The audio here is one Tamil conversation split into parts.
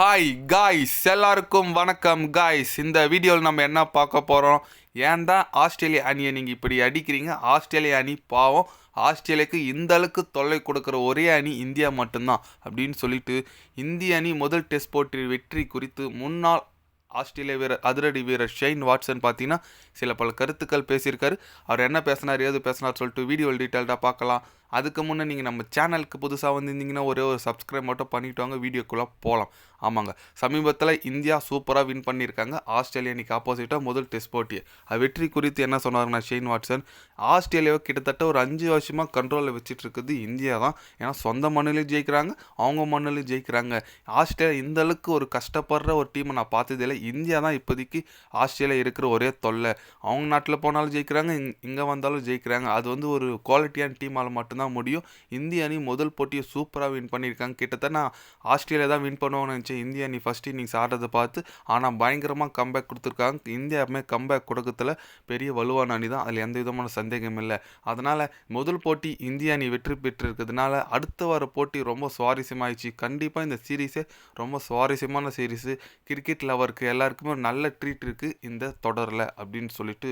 ஹாய் காய்ஸ் எல்லாருக்கும் வணக்கம் காய்ஸ் இந்த வீடியோவில் நம்ம என்ன பார்க்க போகிறோம் ஏன் தான் ஆஸ்திரேலிய அணியை நீங்கள் இப்படி அடிக்கிறீங்க? ஆஸ்திரேலிய அணி பாவம். ஆஸ்திரேலியாவுக்கு இந்த அளவுக்கு தொல்லை கொடுக்குற ஒரே அணி இந்தியா மட்டும்தான் அப்படின்னு சொல்லிட்டு இந்திய அணி முதல் டெஸ்ட் போட்டி வெற்றி குறித்து முன்னாள் ஆஸ்திரேலிய வீரர் அதிரடி வீரர் ஷெயின் வாட்சன் பார்த்தீங்கன்னா சில பல கருத்துக்கள் பேசியிருக்காரு. அவர் என்ன பேசினார் ஏது பேசினார் சொல்லிட்டு வீடியோ டீட்டெயில்டாக பார்க்கலாம். அதுக்கு முன்னே நீங்கள் நம்ம சேனலுக்கு புதுசாக வந்திருந்தீங்கன்னா ஒரே ஒரு சப்ஸ்கிரைப் மட்டும் பண்ணிட்டு வாங்க வீடியோக்குள்ளே போகலாம் ஆமாங்க. சமீபத்தில் இந்தியா சூப்பராக வின் பண்ணியிருக்காங்க. ஆஸ்திரேலியா அன்றைக்கி ஆப்போசிட்டாக முதல் டெஸ்ட் போட்டி. அது வெற்றி குறித்து என்ன சொன்னாருன்னா ஷெயின் வாட்சன் ஆஸ்திரேலியாவை கிட்டத்தட்ட ஒரு அஞ்சு வருஷமாக கண்ட்ரோலில் வச்சுட்டு இருக்குது இந்தியா தான். ஏன்னா சொந்த மண்ணிலையும் ஜெயிக்கிறாங்க அவங்க மண்ணிலையும் ஜெயிக்கிறாங்க. ஆஸ்திரேலியா இந்த அளவுக்கு ஒரு கஷ்டப்படுற ஒரு டீமை நான் பார்த்ததில்லை. இந்தியா தான் இப்போதைக்கு ஆஸ்திரேலியா இருக்கிற ஒரே தொல்லை. அவங்க நாட்டில் போனாலும் ஜெயிக்கிறாங்க இங்கே வந்தாலும் ஜெயிக்கிறாங்க. அது வந்து ஒரு குவாலிட்டியான டீமால் மட்டும்தான் முடியும். இந்திய அணி முதல் போட்டியை சூப்பராக வின் பண்ணியிருக்காங்க. கிட்டத்தட்ட நான் ஆஸ்திரேலியா தான் வின் பண்ணுவோம்னு நினச்சேன். இந்திய அணி ஃபஸ்ட் இன்னிங்ஸ் ஆடுறதை பார்த்து ஆனால் பயங்கரமாக கம்பேக் கொடுத்துருக்காங்க. இந்தியாவுமே கம்பேக் கொடுக்கறதுல பெரிய வலுவான அணி தான். அதில் எந்த விதமான சந்தேகம் இல்லை. அதனால் முதல் போட்டி இந்திய அணி வெற்றி பெற்றிருக்கிறதுனால அடுத்த வார போட்டி ரொம்ப சுவாரஸ்யமாயிடுச்சு. கண்டிப்பாக இந்த சீரீஸே ரொம்ப சுவாரஸ்யமான சீரீஸு கிரிக்கெட் லவருக்கு எல்லாருக்குமே ஒரு நல்ல ட்ரீட் இருக்குது இந்த தொடரில் அப்படின்னு சொல்லிட்டு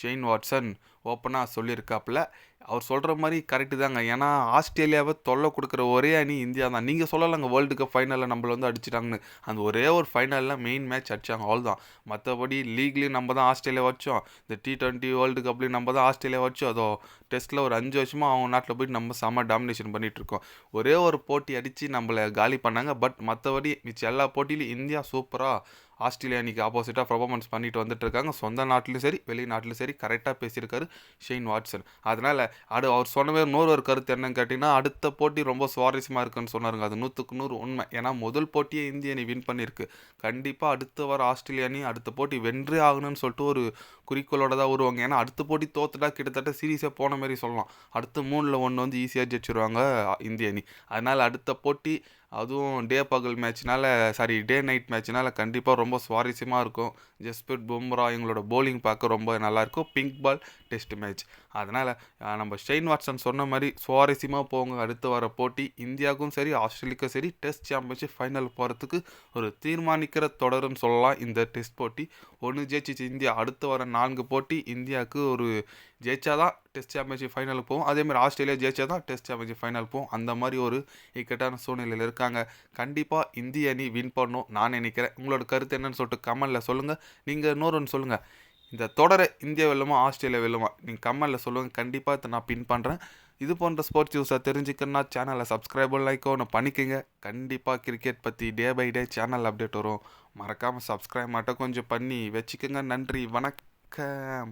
ஷெயின் வாட்சன் ஓப்பனாக சொல்லியிருக்காப்புல அவர் சொல்கிற மாதிரி கரெக்டு தாங்க. ஏன்னா ஆஸ்திரேலியாவை தொல்லை கொடுக்குற ஒரே அணி இந்தியா தான். நீங்கள் சொல்லலைங்க வேர்ல்டு கப் ஃபைனலில் நம்மள வந்து அடிச்சிட்டாங்கன்னு. அந்த ஒரே ஒரு ஃபைனலில் மெயின் மேட்ச் அடிச்சாங்க ஆல் தான் மற்றபடி லீக்லேயும் நம்ம தான் ஆஸ்திரேலியா வச்சோம். இந்த டி டுவெண்ட்டி வேர்ல்டு கப்லேயும் நம்ம தான் ஆஸ்திரேலியா வச்சோம். அதோ டெஸ்ட்டில் ஒரு அஞ்சு வருஷமாக அவங்க நாட்டில் போய் நம்ம செம்ம டாமினேஷன் பண்ணிகிட்டு இருக்கோம். ஒரே ஒரு போட்டி அடித்து நம்மளை காலி பண்ணாங்க. பட் மற்றபடி மிச்சம் எல்லா போட்டியிலையும் இந்தியா சூப்பராக ஆஸ்திரேலியா அன்றைக்கி ஆப்போசிட்டாக பர்ஃபார்மன்ஸ் பண்ணிட்டு வந்துட்டு இருக்காங்க. சொந்த நாட்டிலும் சரி வெளிநாட்டிலும் சரி கரெக்டாக பேசியிருக்காரு ஷெயின் வாட்சன். அதனால் அடு அவர் சொன்னவே இன்னொரு ஒரு கருத்து என்னன்னு கேட்டிங்கன்னா அடுத்த போட்டி ரொம்ப சுவாரஸ்யமாக இருக்குன்னு சொன்னாருங்க. அது நூற்றுக்கு நூறு உண்மை. ஏன்னா முதல் போட்டியே இந்திய அணி வின் பண்ணியிருக்கு. கண்டிப்பாக அடுத்த வாரம் ஆஸ்திரேலியா அணி அடுத்த போட்டி வென்றே ஆகணும்னு சொல்லிட்டு ஒரு குறிக்கோளோட தான் வருவாங்க. ஏன்னா அடுத்த போட்டி தோத்துட்டா கிட்டத்தட்ட சீரியஸாக போன மாதிரி சொல்லலாம். அடுத்த மூணில் ஒன்று வந்து ஈஸியாக ஜெயிச்சிருவாங்க இந்திய அணி. அதனால் அடுத்த போட்டி அதுவும் டே பகல் மேட்ச்னால சாரி டே நைட் மேட்ச்னால கண்டிப்பாக ரொம்ப சுவாரஸ்யமாக இருக்கும். ஜஸ்பிரிட் பும்ரா எங்களோட போலிங் பார்க்க ரொம்ப நல்லாயிருக்கும் பிங்க் பால் டெஸ்ட் மேட்ச் அதனால் நம்ம ஷெயின் வாட்சன் சொன்ன மாதிரி சுவாரஸ்யமாக போங்க. அடுத்து வர போட்டி இந்தியாவுக்கும் சரி ஆஸ்திரேலியாவுக்கும் சரி டெஸ்ட் சாம்பியன்ஷிப் ஃபைனல் போகிறதுக்கு ஒரு தீர்மானிக்கிற தொடருன்னு சொல்லலாம். இந்த டெஸ்ட் போட்டி. ஒன்று ஜெயிச்சிச்சு இந்தியா அடுத்து வர நான்கு போட்டி இந்தியாவுக்கு ஒரு ஜெயிச்சாதான் டெஸ்ட் சாம்பியன்ஷிப் ஃபைனலுக்கு போகும். அதேமாதிரி ஆஸ்திரேலியா ஜெயிச்சா தான் டெஸ்ட் சாம்பியன்ஷிப் ஃபைனல் போகும். அந்த மாதிரி ஒரு இக்கட்டான சூழ்நிலையில் இருக்காங்க. கண்டிப்பாக இந்திய அணி வின் பண்ணும் நான் நினைக்கிறேன். உங்களோட கருத்து என்னன்னு சொல்லிட்டு கமலில் சொல்லுங்கள் நீங்கள் இன்னொரு ஒன்று சொல்லுங்கள் இந்த தொடரை இந்தியா வெல்லுமா ஆஸ்திரேலியா வெல்லுமா? நீங்கள் கமலில் சொல்லுங்கள் கண்டிப்பாக இதை நான் பின் பண்ணுறேன் இது போன்ற ஸ்போர்ட்ஸ் நியூஸை தெரிஞ்சுக்கணுன்னா சேனலை சப்ஸ்கிரைபர் லைக்கோ ஒன்று பண்ணிக்கோங்க. கண்டிப்பாக கிரிக்கெட் பற்றி day by day channel update வரும். மறக்காமல் சப்ஸ்கிரைப் மட்டும் கொஞ்சம் பண்ணி வச்சுக்கோங்க. நன்றி. வணக்கம்.